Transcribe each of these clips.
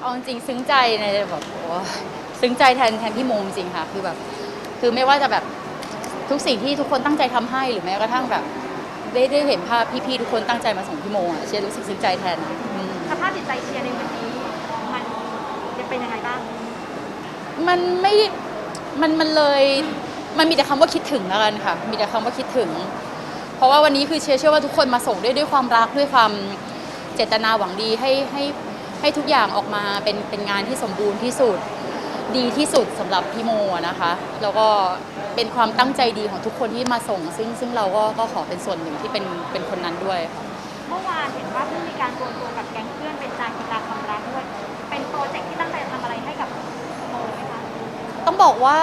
เอาจริงๆซึ้งใจในแบบโอ้ซึ้งใจแทนแทนพี่โมจริงๆค่ะ คือแบบ คือไม่ว่าจะแบบทุกสิ่งที่ทุกคนตั้งใจทำให้หรือแม้กระทั่งแบบได้ได้เห็นภาพพี่ๆทุกคนตั้งใจมาส่งพี่โมอะเชียร์รู้สึกซึ้งใจแทนนะอืมสภาพจิตใจเชียร์ในวันนี้มันจะเป็นยังไงบ้าง มันไม่มันมันเลยมันมีแต่คำว่าคิดถึงแล้วกันค่ะ มีแต่คำว่าคิดถึง เพราะว่าวันนี้คือเชียร์เชื่อว่าทุกคนมาส่งด้วยด้วยความรักด้วยความเจตนาหวังดีให้ให้ ให้ทุกอย่างออกมาเป็นเป็นงานที่สมบูรณ์ที่สุดดีที่สุดสำหรับพี่โมอะนะคะ แล้วก็เป็นความตั้งใจดีของทุกคนที่มาส่ง ซึ่งซึ่งเราก็ก็ขอเป็นส่วนหนึ่งที่เป็นเป็นคนนั้นด้วยค่ะเมื่อวานเห็นว่าเพิ่งมีการรวมตัวกับแก๊งเพื่อนเป็นจานกีตาร์ความรักด้วยเป็นโปรเจกต์ที่ตั้งใจทำอะไรให้กับโมไหมคะต้องบอกว่า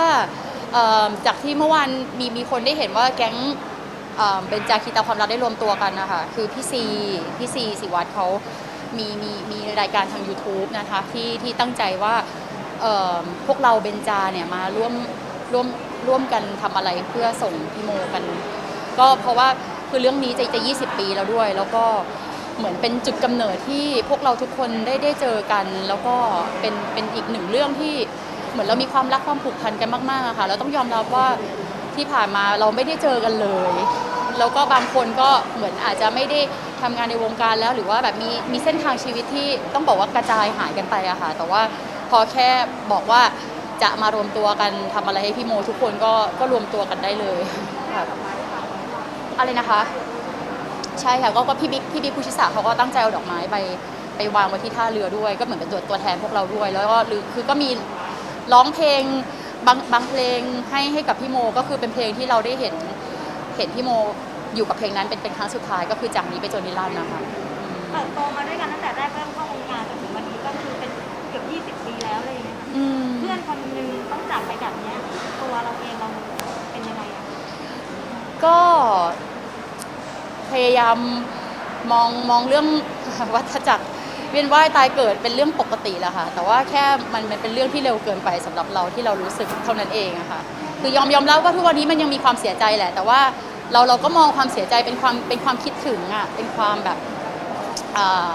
เอิ่มจากที่เมื่อวานมีมีคนได้เห็นว่าแก๊งเอิ่มเป็นจาคีตาความรักได้รวมตัวกันนะคะคือพี่ซีพี่ซีสิวัตรเขา มีมีมีรายการทาง YouTube นะคะที่ที่ตั้งใจว่าพวกเราเบนจาเนี่ยมาร่วมร่วมร่วมกันทำอะไรเพื่อส่งพี่โมกัน ก็เพราะว่าคือเรื่องนี้จะจะ 20 ปีแล้วด้วย แล้วก็เหมือนเป็นจุดกำเนิดที่พวกเราทุกคนได้ได้เจอกัน แล้วก็เป็นเป็นอีกหนึ่งเรื่องที่เหมือนเรามีความรักความผูกพันกันมากๆอะค่ะแล้วต้องยอมรับว่าที่ผ่านมาเราไม่ได้เจอกันเลย แล้วก็บางคนก็เหมือนอาจจะไม่ได้ ทำงานในวงการแล้วหรือว่าแบบมีมีเส้นทางชีวิตที่ต้องบอกว่ากระจายหายกันไปอะค่ะ แต่ว่าพอแค่บอกว่าจะมารวมตัวกันทำอะไรให้พี่โมทุกคนก็ก็รวมตัวกันได้เลยค่ะอะไรนะคะ ใช่ค่ะก็ก็พี่บิ๊กพี่บิ๊กพุชิสาเขาก็ตั้งใจเอาดอกไม้ไปไปวางไว้ที่ท่าเรือด้วย ก็เหมือนเป็นตัวตัวแทนพวกเราด้วย แล้วก็หรือคือก็มีร้องเพลงบางบางเพลงให้ให้กับพี่โมก็คือเป็นเพลงที่เราได้เห็นเห็นพี่โม อยู่กับเพลงนั้นเป็นเป็นครั้งสุดท้ายก็คือจากนี้ไปจนนิรันดร์นะคะเติบโตมาด้วยกันตั้งแต่แรกเริ่มเข้าวงการจนถึงวันนี้ก็คือเป็นเกือบ20 ปีแล้วเลยนะคะอืม เพื่อนคนหนึงต้องจากไปแบบเนี้ยตัวเราเองเราเป็นยังไงอะก็พยายามมองมองเรื่อง วัฏจักรเวียนว่ายตายเกิดเป็นเรื่องปกติแหละค่ะ แต่ว่าแค่มันมันเป็นเรื่องที่เร็วเกินไปสำหรับเราที่เรารู้สึกเท่านั้นเองอะค่ะคือยอมยอมรับว่าทุกวันนี้มันยังมีความเสียใจแหละ แต่ว่า เราเราก็มองความเสียใจเป็นความเป็นความคิดถึงอะเป็นความแบบอ่า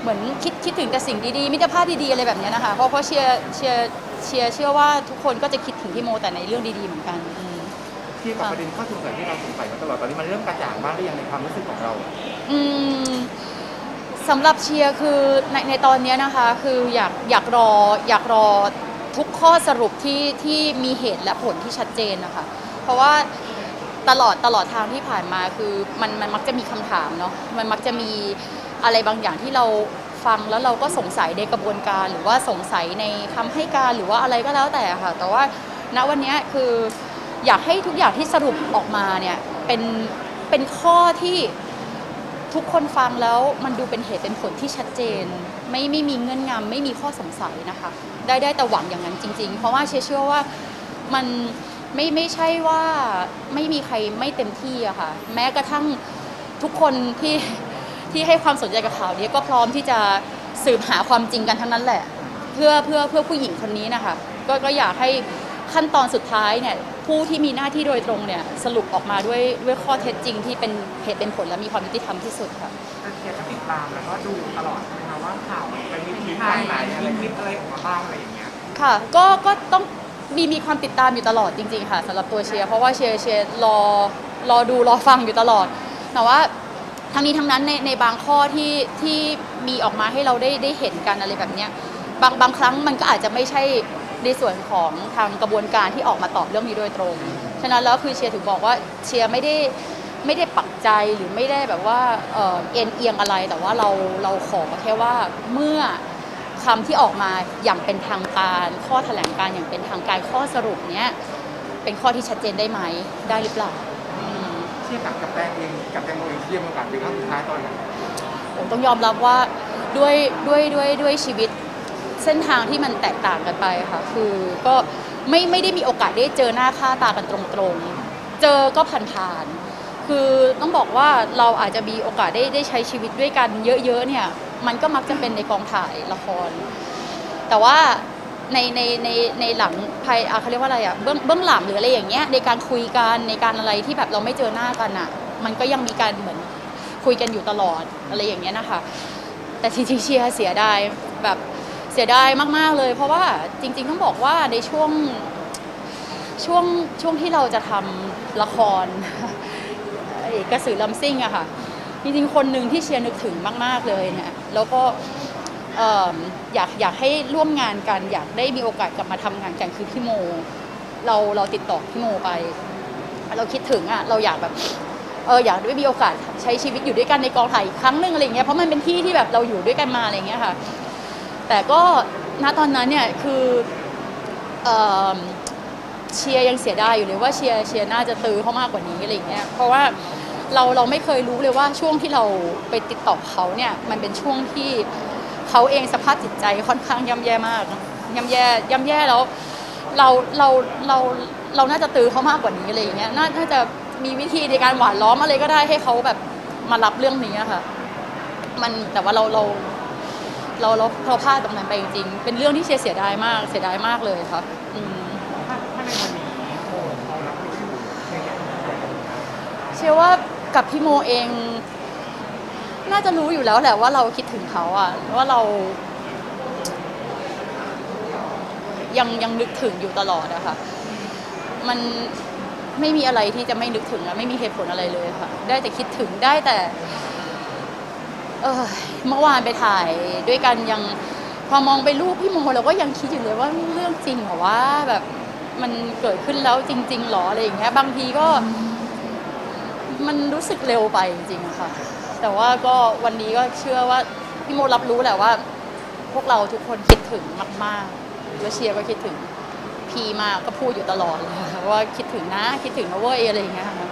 เหมือนคิดคิดถึงแต่สิ่งดีๆมิตรภาพดีๆอะไรแบบเนี้ยนะคะเพราะเพราะเชียร์เชียร์เชียร์เชื่อว่าทุกคนก็จะคิดถึงพี่โมแต่ในเรื่องดีๆเหมือนกันอืมที่กับประเด็นข้อสงสัยที่เราสงสัยมาตลอดตอนนี้มันเริ่มกระจ่างบ้างหรือยังในความรู้สึกของเรา อืมสำหรับเชียร์คือในในตอนเนี้ยนะคะคืออยากอยากรออยากรอทุกข้อสรุปที่ที่มีเหตุและผลที่ชัดเจนนะคะ เพราะว่า ตลอดตลอดทางที่ผ่านมาคือมันมันมักจะมีคำถามเนาะมันมักจะมีอะไรบางอย่างที่เราฟังแล้วเราก็สงสัยในกระบวนการ หรือว่าสงสัยในคำให้การหรือว่าอะไรก็แล้วแต่ค่ะ แต่ว่าณวันนี้คืออยากให้ทุกอย่างที่สรุปออกมาเนี่ยเป็นเป็นข้อที่ทุกคนฟังแล้วมันดูเป็นเหตุเป็นผลที่ชัดเจน ไม่ไม่มีเงื่อนงำไม่มีข้อสงสัยนะคะ ได้ได้แต่หวังอย่างนั้นจริง ๆ เพราะว่าเชื่อว่ามัน ไม่ไม่ใช่ว่าไม่มีใครไม่เต็มที่อะค่ะ แม้กระทั่งทุกคนที่ที่ให้ความสนใจกับข่าวนี้ก็พร้อมที่จะสืบหาความจริงกันทั้งนั้นแหละ เพื่อเพื่อเพื่อผู้หญิงคนนี้นะคะก็ก็อยากให้ขั้นตอนสุดท้ายเนี่ยผู้ที่มีหน้าที่โดยตรงเนี่ยสรุปออกมาด้วยด้วยข้อเท็จจริงที่เป็นเหตุเป็นผลและมีความยุติธรรมที่สุดค่ะแต่เชียร์ก็ติดตามแล้วก็ดูตลอดใช่ไหมคะว่าข่าวมันไปทิศทางไหนอะไรคลิปอะไรออกมาบ้างอะไรอย่างเงี้ยค่ะก็ก็ต้อง มีมีความติดตามอยู่ตลอดจริงๆค่ะสำหรับตัวเชียร์เพราะว่าเชียร์เชียร์รอรอดูรอฟังอยู่ตลอด แต่ว่าทั้งนี้ทั้งนั้นในในบางข้อที่ที่มีออกมาให้เราได้ได้เห็นกันอะไรแบบเนี้ยบางบางครั้งมันก็อาจจะไม่ใช่ในส่วนของทางกระบวนการที่ออกมาตอบเรื่องนี้โดยตรง ฉะนั้นแล้วคือเชียร์ถึงบอกว่าเชียร์ไม่ได้ไม่ได้ปักใจหรือไม่ได้แบบว่าเอ่อเอ็นเอียงอะไรแต่ว่าเราเราขอแค่ว่าเมื่อ คำที่ออกมาอย่างเป็นทางการ ข้อแถลงการอย่างเป็นทางการข้อสรุปเนี้ยเป็นข้อที่ชัดเจนได้ไหมได้หรือเปล่าอืมเทียบกับกับแตงเองกับแตงโมเองเทียบกันเป็นครั้งสุดท้ายตอนนั้นผมต้องยอมรับว่าด้วยด้วยด้วยด้วยชีวิตเส้นทางที่มันแตกต่างกันไปค่ะคือก็ไม่ไม่ได้มีโอกาสได้เจอหน้าค่าตากันตรงๆ เจอก็ผ่านๆคือต้องบอกว่าเราอาจจะมีโอกาสได้ได้ใช้ชีวิตด้วยกันเยอะๆเนี่ย มันก็มักจะเป็นในกองถ่ายละคร แต่ว่าในในในในหลังภายอะเขาเรียกว่าอะไรอะเบื้องเบื้องหลังหรืออะไรอย่างเงี้ยในการคุยกันในการอะไรที่แบบเราไม่เจอหน้ากันอะ มันก็ยังมีการเหมือนคุยกันอยู่ตลอดอะไรอย่างเงี้ยนะคะ แต่จริงๆเชียร์เสียดายแบบเสียดายมากๆเลย เพราะว่าจริง ๆ ต้องบอกว่าในช่วงช่วงช่วงที่เราจะทำละครกระสือลำซิ่งอะค่ะ จริงๆ คนหนึ่งที่เชียร์นึกถึงมาก ๆ เลยเนี่ยแล้วก็เอิ่มอยากอยากให้ร่วมงานกัน อยากได้มีโอกาสกลับมาทำงานกันคือพี่โม เราเราติดต่อพี่โมไป เราคิดถึงอะเราอยากแบบเอออยากได้มีโอกาสใช้ชีวิตอยู่ด้วยกันในกองถ่ายอีกครั้งหนึ่งอะไรเงี้ยเพราะมันเป็นที่ที่แบบเราอยู่ด้วยกันมาอะไรเงี้ยค่ะ แต่ก็ณตอนนั้นเนี่ยคือเเชียร์ยังเสียดายอยู่เลยว่าเชียร์เชียร์น่าจะตื้อเขามากกว่านี้อะไรเงี้ยเพราะว่า เราเราไม่เคยรู้เลยว่าช่วงที่เราไปติดต่อเขาเนี่ยมันเป็นช่วงที่เขาเองสภาพจิตใจค่อนข้างย่ำแย่มากย่ำแย่ย่ำแย่แล้วเราเราเราเราน่าจะตื้อเขามากกว่านี้อะไรอย่างเงี้ยนาน่าจะมีวิธีในการหวานล้อมอะไรก็ได้ให้เขาแบบมารับเรื่องนี้อะค่ะ มันแต่ว่าเราเราเราเราเราพลาดตรงนั้นไปจริงๆ เป็นเรื่องที่เชียร์เสียดายมาก เสียดายมากเลยค่ะอืมถ้าถ้าในวันนี้โอ้เขารับรู้อยู่ในอย่างเชื่อว่า กับพี่โมเอง น่าจะรู้อยู่แล้วแหละว่าเราคิดถึงเขาอะว่าเรา ยังยังนึกถึงอยู่ตลอดอะค่ะ มันไม่มีอะไรที่จะไม่นึกถึงอะไม่มีเหตุผลอะไรเลยค่ะ ได้แต่คิดถึงได้แต่ เออเมื่อวานไปถ่ายด้วยกันยังพอมองไปรูปพี่โมเราก็ยังคิดอยู่เลยว่าเรื่องจริงเหรอว่าแบบมันเกิดขึ้นแล้วจริง ๆหรออะไรอย่างเงี้ยบางทีก็ มันรู้สึกเร็วไปจริงๆค่ะ แต่ว่าก็วันนี้ก็เชื่อว่าพี่โมรับรู้แหละว่า พวกเราทุกคนคิดถึงมากๆแล้วเชียร์ก็คิดถึงพีมากก็พูดอยู่ตลอดเลยว่าคิดถึงนะคิดถึงนะเว้ยอะไรอย่างเงี้ยค่ะ